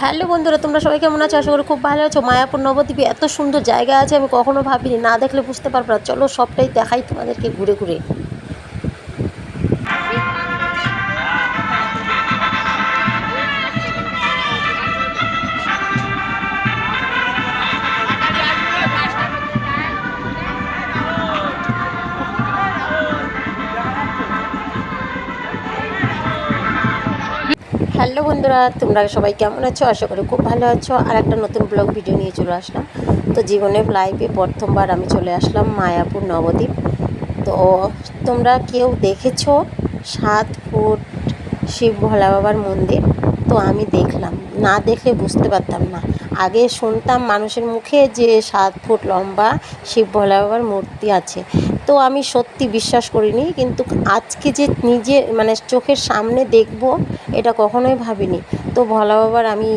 Hello বন্ধুরা, তোমরা সবাই কেমন আছো? আশা করি খুব ভালো আছো। মায়াপুর নবদ্বীপে এত সুন্দর জায়গা আছে, আমি কখনো ভাবিনি। না দেখলে বুঝতে পারব না। চলো সবটাই দেখাই তোমাদেরকে ঘুরে ঘুরে। হ্যালো বন্ধুরা, তোমরা সবাই কেমন আছো? আশা করি খুব ভালো আছো। আর একটা নতুন ব্লগ ভিডিও নিয়ে চলে আসলাম। তো জীবনে লাইফে প্রথমবার আমি চলে আসলাম মায়াপুর নবদ্বীপ। তো তোমরা কেউ দেখেছ সাত ফুট শিব ভোলা বাবার মন্দির? তো আমি দেখলাম। না দেখে বুঝতে পারতাম না। আগে শুনতাম মানুষের মুখে যে সাত ফুট লম্বা শিব ভোলা বাবার মূর্তি আছে। তো আমি সত্যি বিশ্বাস করিনি, কিন্তু আজকে যে নিজে মানে চোখের সামনে দেখব, এটা কখনোই ভাবিনি। তো ভোলা বাবার আমি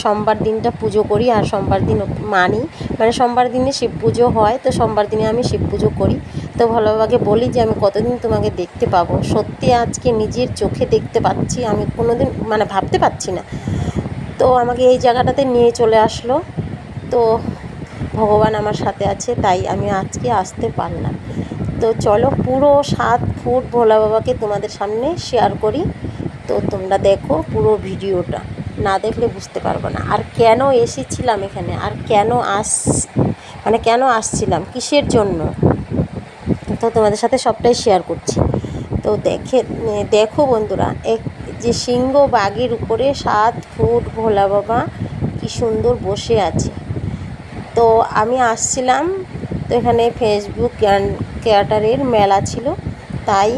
সোমবার দিনটা পুজো করি আর সোমবার দিন মানি। মানে সোমবার দিনে শিব পুজো হয়, তো সোমবার দিনে আমি শিব পুজো করি। তো ভোলা বাবাকে বলি যে, আমি কতদিন তোমাকে দেখতে পাবো? সত্যি আজকে নিজের চোখে দেখতে পাচ্ছি, আমি কোনোদিন মানে ভাবতে পারছি না। তো আমাকে এই জায়গাটাতে নিয়ে চলে আসলো। তো ভগবান আমার সাথে আছে, তাই আমি আজকে আসতে পারলাম। তো চলো পুরো সাত ফুট ভোলা বাবাকে তোমাদের সামনে শেয়ার করি। তো তোমরা দেখো পুরো ভিডিওটা। না দেখলে বুঝতে পারবে না। আর কেন এসেছিলাম এখানে? আর কেন আস মানে কেন আসছিলাম? কিসের জন্য? তো তোমাদের সাথে সবটাই শেয়ার করছি। তো দেখে, দেখো বন্ধুরা, এক যে সিংহ বাঘের উপরে সাত ফুট, ভোলা বাবা কি সুন্দর বসে আছে। তো আমি আসছিলাম, তো এখানে ফেসবুক ক্যাটারের মেলা ছিল, তাই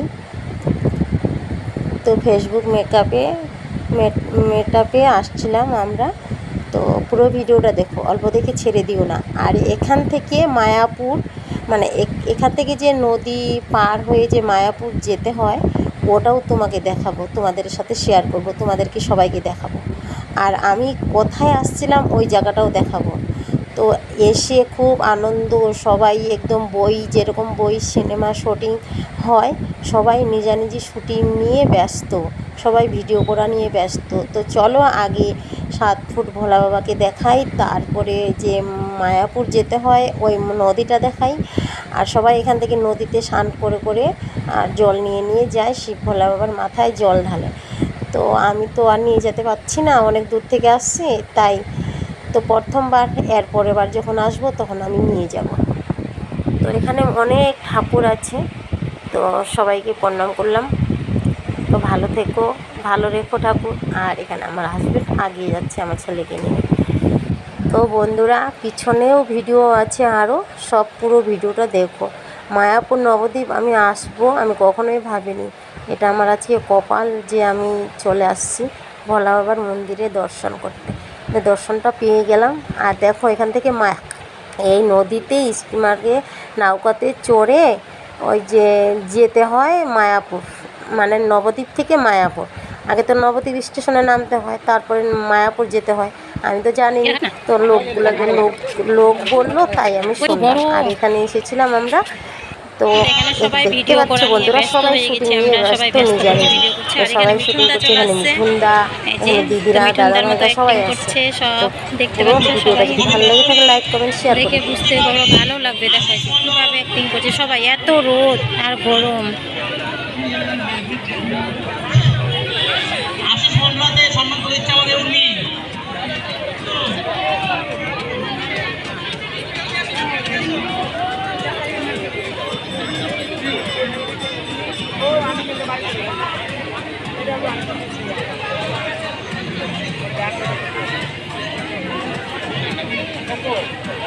তো ফেসবুক মেকআপে মেকআপে আসছিলাম আমরা। তো পুরো ভিডিওটা দেখো, অল্প দেখে ছেড়ে দিও না। আর এখান থেকে মায়াপুর মানে এখান থেকে যে নদী পার হয়ে যে মায়াপুর যেতে হয় ওটাও তোমাকে দেখাবো, তোমাদের সাথে শেয়ার করব, তোমাদেরকে সবাইকে দেখাবো। আর আমি কোথায় আসছিলাম ওই জায়গাটাও দেখাবো। তো এসে খুব আনন্দ, সবাই একদম বই, যেরকম বই সিনেমা, শুটিং হয়, সবাই নিজা নিজে শুটিং নিয়ে ব্যস্ত, সবাই ভিডিও করা নিয়ে ব্যস্ত। তো চলো আগে সাত ফুট ভোলা বাবাকে দেখাই, তারপরে যে মায়াপুর যেতে হয়, ওই নদীটা দেখাই, আর সবাই এখান থেকে নদীতে স্নান করে করে, আর জল নিয়ে নিয়ে যায় শিব ভোলা বাবার মাথায় জল ঢালে। তো আমি তো আর নিয়ে যেতে পারছি না, অনেক দূর থেকে আসছি, তাই তো প্রথমবার, এর পরের বার যখন আসব তখন আমি নিয়ে যাব। তো এখানে অনেক ঠাকুর আছে, তো সবাইকে প্রণাম করলাম। তো ভালো থেকো, ভালো রেখো ঠাকুর। আর এখানে আমার হাজবেন্ড আগিয়ে যাচ্ছে আমার ছেলেকে নিয়ে। তো বন্ধুরা, পিছনেও ভিডিও আছে আরও সব পুরো ভিডিওটা দেখো। মায়াপুর নবদ্বীপ, আমি আসব, আমি কখনোই ভাবিনি। এটা আমার আজকে কপাল যে আমি চলে আসছি ভোলা বাবার মন্দিরে দর্শন করতে। দর্শনটা পেয়ে গেলাম। আর দেখো এখান থেকে মা এই নদীতে স্টিমারে নৌকাতে চড়ে ওই যে যেতে হয় মায়াপুর মানে নবদ্বীপ থেকে মায়াপুর। আগে তো নবদ্বীপ স্টেশনে নামতে হয় তারপরে মায়াপুর যেতে হয়। আমি তো জানি না তো লোকগুলোকে লোক লোক বলল তাই আমি শুনলাম। আর এখানে এসেছিলাম আমরা তো সবাই দেখতে ভিডিও পাচ্ছ বন্ধুরা সবাই শুটিং নিয়ে আমরা, সবাই ব্যস্ত ব্যস্ত হয়ে নিজে। ভিডিও করছি। তো আর সবাই শুটিং করছে এখানে আসছে। মিঠুনদা দিদিরা দাদারা মতো সবাই সব দেখতে পুরো পাচ্ছ ভিডিওটা সবাই। যদি ভালো লাগে তাহলে লাইক কমেন্ট শেয়ার দেখে বুঝতে পারব ভালো লাগবে দেখা কীভাবে অ্যাক্টিং করছে সবাই এত রোদ আর গরম সম্মান করে সাথী মণ্ডল